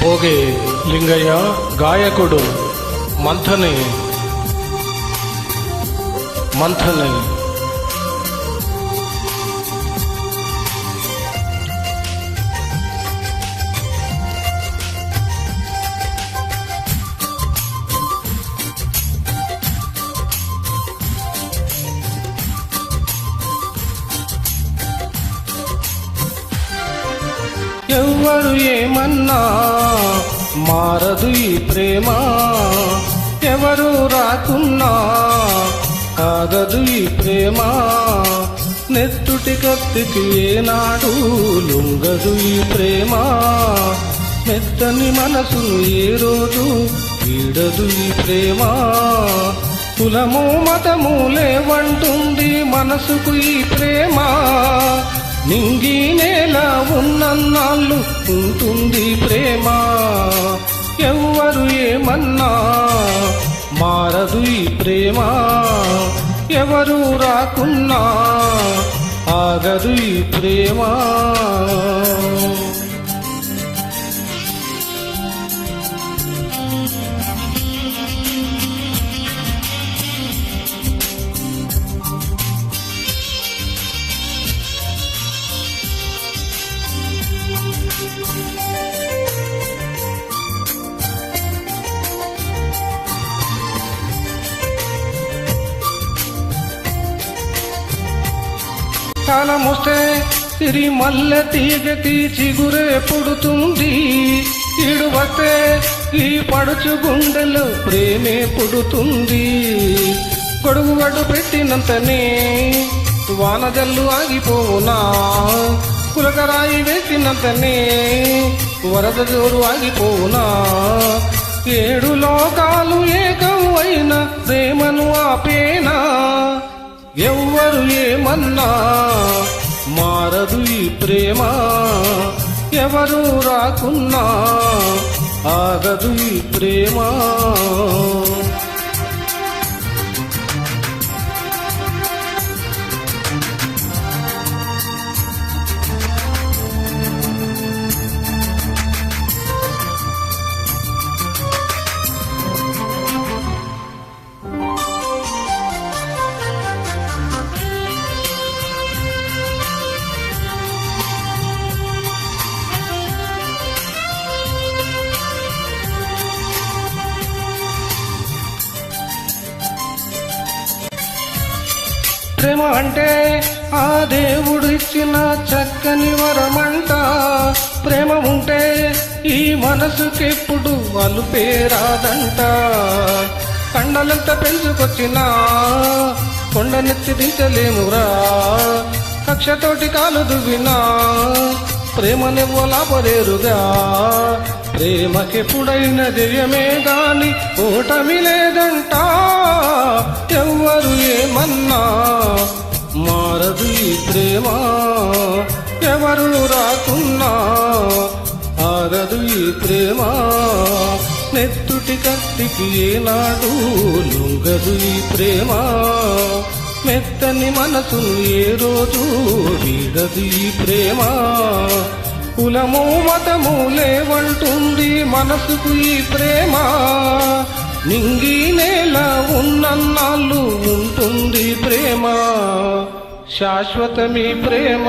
పోగే లింగయ్య గాయకుడు మంథని మంథని ఎవ్వరు ఏమన్నా మారదు ఈ ప్రేమ. ఎవరు రాకున్నా ఆగదు ఈ ప్రేమ. నెత్తుటి కత్తికి ఏనాడు లొంగదు ఈ ప్రేమ. మెత్తని మనసును ఏ రోజు వీడదు ఈ ప్రేమ. కులము మతము లేవంటుంది మనసుకు ఈ ప్రేమ. నింగి నేల ఉన్నన్నాళ్ళు ఉంటుంది ప్రేమ. ఎవ్వరు ఏమన్నా మారదు ఈ ప్రేమ. ఎవరు రాకున్నా ఆగదు ఈ ప్రేమ. కాలమొస్తే తిరి మల్లె తీగకి చిగురే పుడుతుంది. ఇడు వస్తే ఈ పడుచు గుండెలు ప్రేమే పుడుతుంది. గొడుగు గడు పెట్టినంతనే వానజల్లు ఆగిపోవునా? కులకరాయి వేసినంతనే వరద జోరు ఆగిపోవునా? ఏడు లోకాలు ఏకం అయిన ప్రేమను ఆపేనా? ఎవ్వరు ఏమన్నా మారదు ఈ ప్రేమ. ఎవరు రాకున్నా ఆగదు ఈ ప్రేమ. ప్రేమ అంటే ఆ దేవుడు ఇచ్చిన చక్కని వరమంట. ప్రేమ ఉంటే ఈ మనసుకెప్పుడు అలుపే రాదంట. కండలంత పెంచుకొచ్చినా కొండనెత్తి దించలేమురా. కక్షతోటి కాలు దువ్వినా ప్రేమనివ్వలాపలేరుగా ప్రేమకెప్పుడైన జయమే గాని ఓటమి లేదంట. ఎవ్వరు ఏమన్నా మారదు ఈ ప్రేమ ఎవరు రాకున్నా ఆగదు ఈ ప్రేమ. నెత్తుటి కత్తికి ఏనాడు లొంగదు ఈ ప్రేమ మెత్తని మనసు ఏ రోజు వీడదు ఈ ప్రేమ. కులము మతము లేవంటుంది మనసుకు ఈ ప్రేమ. నింగి నేల ఉన్నన్నాళ్ళు ఉంటుంది ప్రేమ. శాశ్వతమీ ప్రేమ.